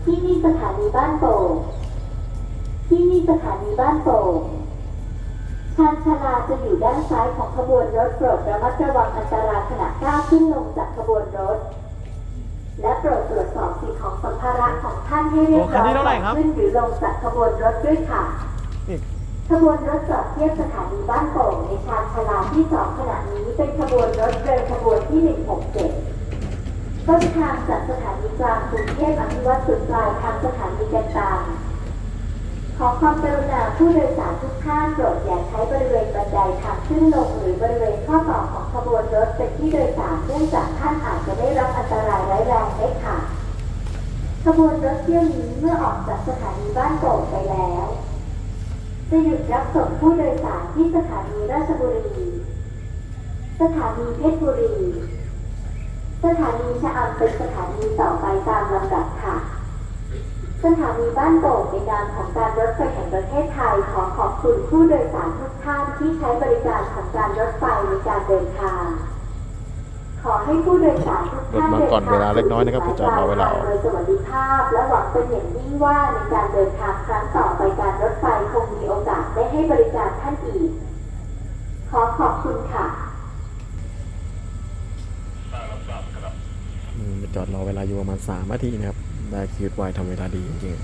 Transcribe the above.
สถานีบ้านโป่งที่นี่สถานีบ้านโป่งชานชาลาจะอยู่ด้านซ้ายของขบวนรถโปรดระมัดระวังอันตรายขณะก้าวขึ้นลงจากขบวนรถ และโปรดตรวจสอบสิ่งของสัมภาระของท่านให้เรียบโอ้คัร้นอยนี้เท่าไหร่ครับขึ้นหรือลงจากขบวนรถด้วยค่ะนี่ขบวนรถจอดเทียบสถานีบ้านโป่งในชานชาลาที่สองขณะนี้เป็นขบวนรถเดินขบวนที่ 167 ต้นทางจากสถานีกลางกรุงเทพอภิวัตสุดปลายทางสถานีกันตางขอความกรุณาผู้โดยสารทุกท่านโปรดอย่าใช้บริเวณบันไดทางขึ้นลงหรือบริเวณข้อต่อของขบวนรถเป็นที่โดยสารเนื่องจากท่านอาจจะได้รับอันตรายร้ายแรงได้ค่ะ ขบวนรถเที่ยวนี้เมื่อออกจากสถานีบ้านโป่งไปแล้ว จะหยุดรับส่งผู้โดยสารที่สถานีราชบุรี สถานีเพชรบุรี สถานีชะอำเป็นสถานีต่อไปตามลำดับค่ะ สถานีบ้านโป่งในนามของการรถไฟแห่งประเทศไทยขอขอบคุณผู้โดยสารทุกท่านที่ใช้บริการของการรถไฟในการเดินทาง ขอให้ผู้โดยสารทุกท่านรถมาก่อนเวลาเล็กน้อยนะครับจะจอดรอเวลาโดยสวัสดิภาพ และหวังเป็นอย่างยิ่งว่าในการเดินทางครั้งต่อไปการรถไฟคงมีโอกาสได้ให้บริการท่านอีก ขอขอบคุณค่ะ อืม จอดรอเวลาอยู่ประมาณสามนาทีนะครับได้คิวไวทำเวลาดีจริง